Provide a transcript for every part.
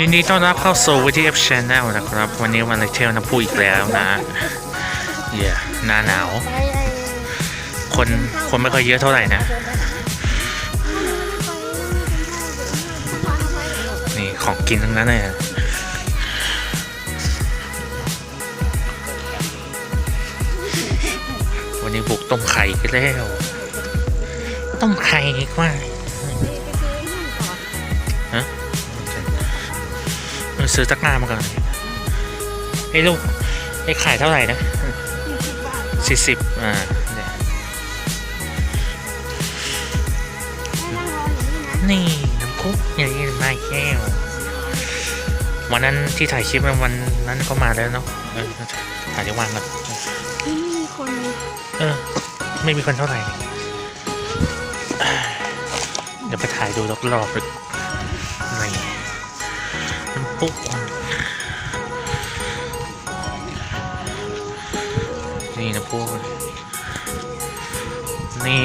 ยินดีต้อนรับเข้าสู่ VTF Channel นะครับ วันนี้วันเลเที่ยวน้ำพุอีกแล้วนะเย่หน้าหนาว คนคนไม่ค่อยเยอะเท่าไหร่นะ นี่ของกินทั้งนั้นเลยวันนี้บุกต้มไข่กันแล้ว ต้มไข่ดีกว่า ซื้อตักหน้ามาก่อนไอ้ลูกไอ้ไข่เท่าไหร่นะสี่สิบอ่าเนี่ยนี่น้ำคุกอย่างนี้มาแก้ววันนั้นที่ถ่ายคลิปวันนั้นก็มาแล้วเนาะถ่ายจะวางกันที่มีคนเออไม่มีคนเท่าไหร่ เดี๋ยวไปถ่ายดูรอบๆ น้ำปุ๊กนี่น้ำปุ๊กนี่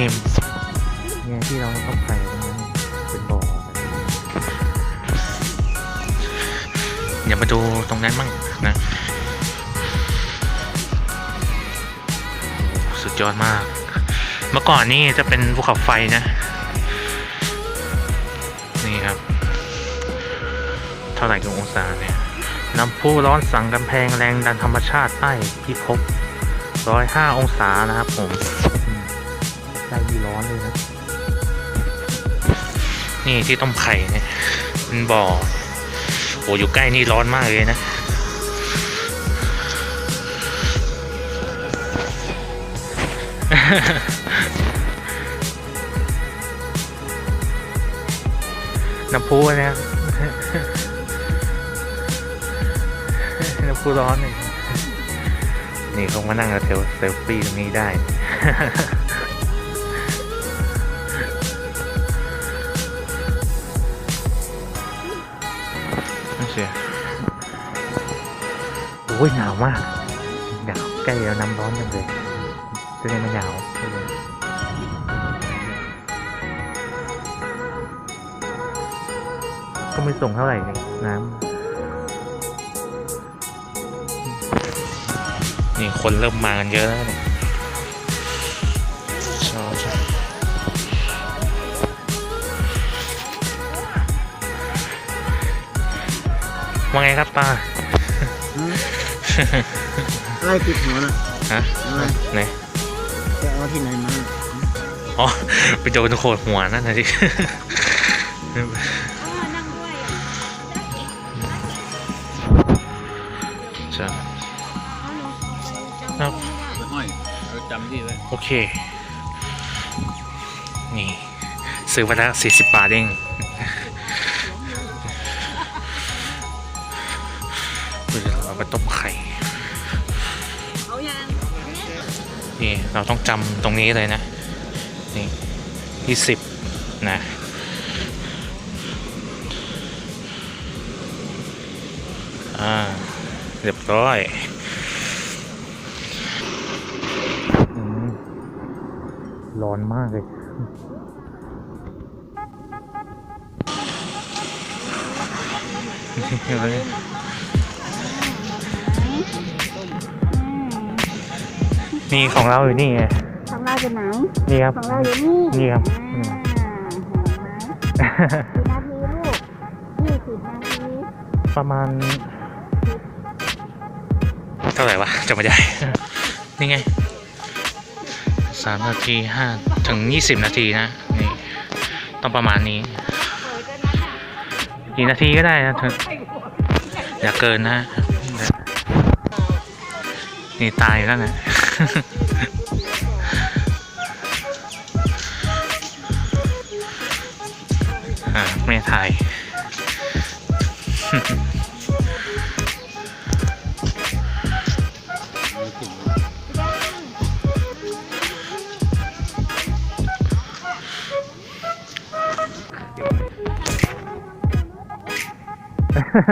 เนี่ยที่เราต้องใส่ตรงนั้นเป็นบ่ออย่ามาดูตรงนั้นมั่งนะสุดยอดมาก เมื่อก่อนนี่จะเป็นภูเขาไฟนะ ท่าไหร่กี่องศาเนี่ยน้ำพุร้อนสั่งกำแพงแรงดันธรรมชาติใต้พิภพร้อยห้าองศานะครับผมอืมใต้ดีร้อนเลยนะ นี่ที่ต้มไข่เนี่ยเป็นบ่อโอ้อยู่ใกล้นี่ร้อนมากเลยนะน้ำพุนะ น้ำพุร้อนเลยนี่เขามานั่งเทลเซลฟี่ตรงนี้ได้ไม่เชียโอ้ยหนาวมากหนาวใกล้แล้วน้ำร้อนจังเลยจะได้ไม่หนาวก็ไม่ส่งเท่าไหร่เลยน้ำ นี่คนเริ่มมากันเยอะแล้วเนี่ยใช่ใช่ว่าไงครับป้าอะไรติดหัวน่ะฮะอะไรไหนจะเอาที่ไหนมาอ๋อ ไปโดนโขดหัวนั่นนะสิ เราจำที่ไว้โอเค นี่ ซื้อมาแล้วสี่สิบบาทเองเดี๋ยวเราไปต้มไข่ เอายังนี่เราต้องจำตรงนี้เลยนะ นี่ยี่สิบนะอ่าเรียบร้อยอืม ร้อนมากเลย นี่ของเราอยู่นี่ไง ของเราอยู่ไหนนี่ครับ ของเราอยู่นี่ นี่ครับอ่าอืมเห็นไหมกี่นาทีลูกยี่สิบนาทีประมาณ เท่าไหร่วะจำไม่ได้ นี่ไง สามนาทีห้าถึงยี่สิบนาทีนะนี่ต้องประมาณนี้กี่นาทีก็ได้นะออย่าเกินนะนี่ตายแล้วนะอ่าไม่ถ่าย แชะ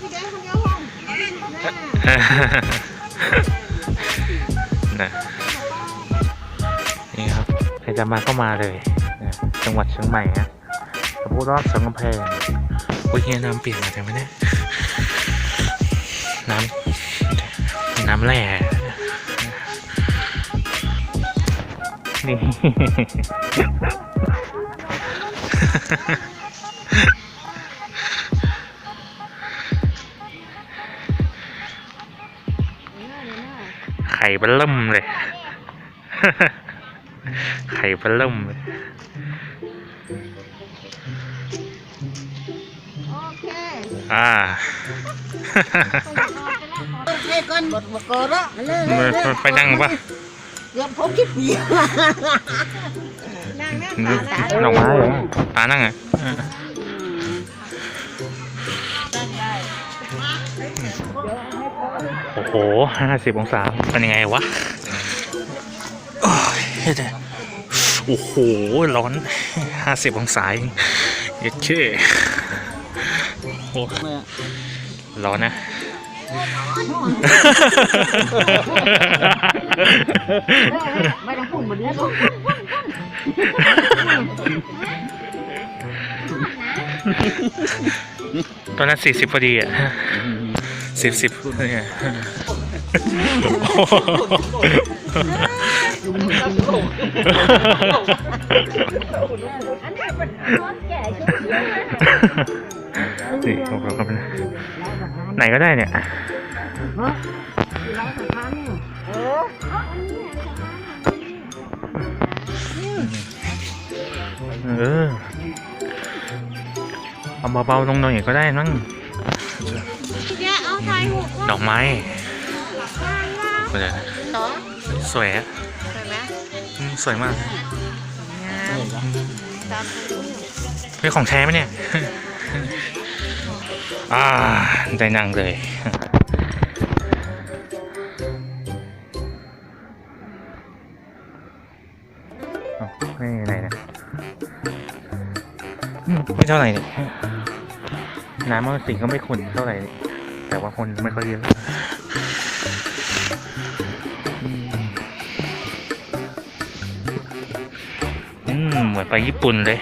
พี่แดงคนเดียวห้องน่ะนะนี่ครับใครจะมาก็มาเลย จังหวัดเชียงใหม่ฮะพูรอดสังกำแพง โอ้ยเฮียน้ำเปลี่ยนมาแต่ไม่ได้น้ำน้ำแร่นี่ไข่เบลเริ่มเลย ไข่เบลเริ่มเลย อ่าโอเคก่อนหมดหมดก่อนละเลยมันไปนั่งปะเกือบพบคิดเดียวนั่งนั่งตาตาดอกไม้เหรอตานั่งอะโอ้โหห้าสิบองศา เป็นยังไงวะ โอ้ยเดี๋ยวโอ้โห ร้อนห้าสิบองศาเองเย็ดเช่ โอ้ร้อนนะ ไม่ต้องพูดหมดเลยตอนนั้นสี่สิบพอดีอะสิบสิบเนี่ยอันนี้เป็นร้อนแก่เฉยๆ นี่ของเราก็เป็นไหนก็ได้เนี่ยเออเออเอาเบาๆลงหน่อยก็ได้มั้งแกเอาถ่ายหูกดอกไม้ได้แล้วเดี๋ยวนะเนาะสวยอะใช่ไหมอืมสวยมากงามตามที่เป็นของแท้ไหมเนี่ย อ่าได้นั่งเลยไม่ไหนนะไม่เท่าไหร่เนี่ยน้ำมันสีก็ไม่ขุ่นเท่าไหร่ แต่ว่าคนไม่ค่อยเยอะอืมเหมือนไปญี่ปุ่นเลย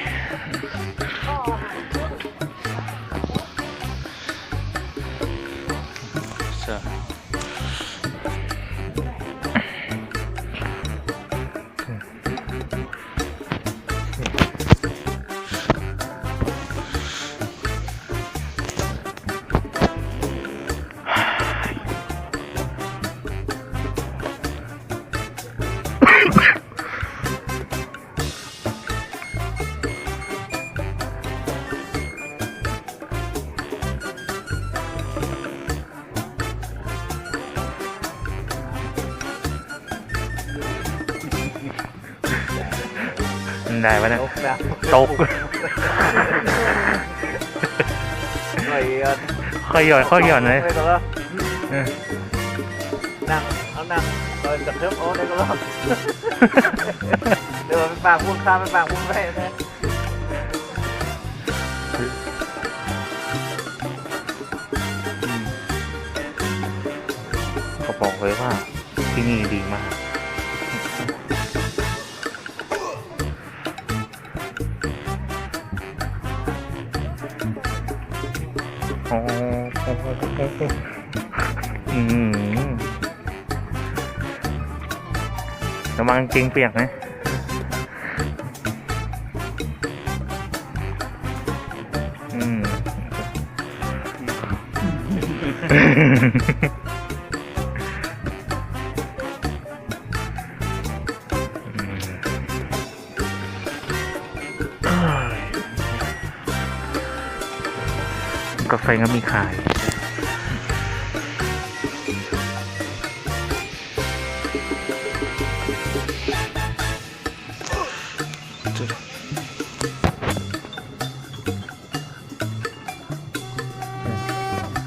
ได้ปะเนี่ยตกไม่อะค่อยหย่อนค่อยหย่อนเลยไม่ต้องแล้วเออนั่งเอานั่งเออจับเทิบโอ้ได้ก็รอดเดี๋ยวเป็นปากพูดข้ามเป็นปากพูดไม่เขาบอกเลยว่าที่นี่ดีมาก ระวังจริงเปียกนะอืม กาแฟก็มีขาย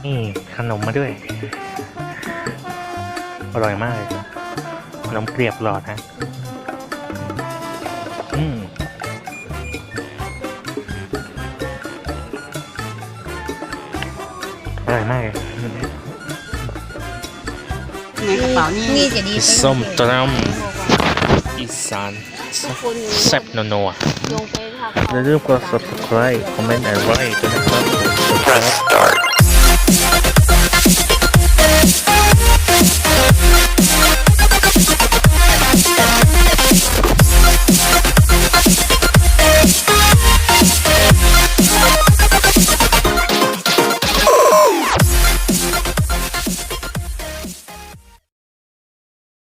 นี่ขนมมาด้วย อร่อยมากเลยขนมเกลียบหลอดฮะ ร่อยมากเลยในกระเป๋านี่นี่จะดีส้มตำอีสานแซ่บนัวๆลงไปทางอย่าลืมกด subscribe คอมเมนต์อะไรด้วยนะครับ Press start.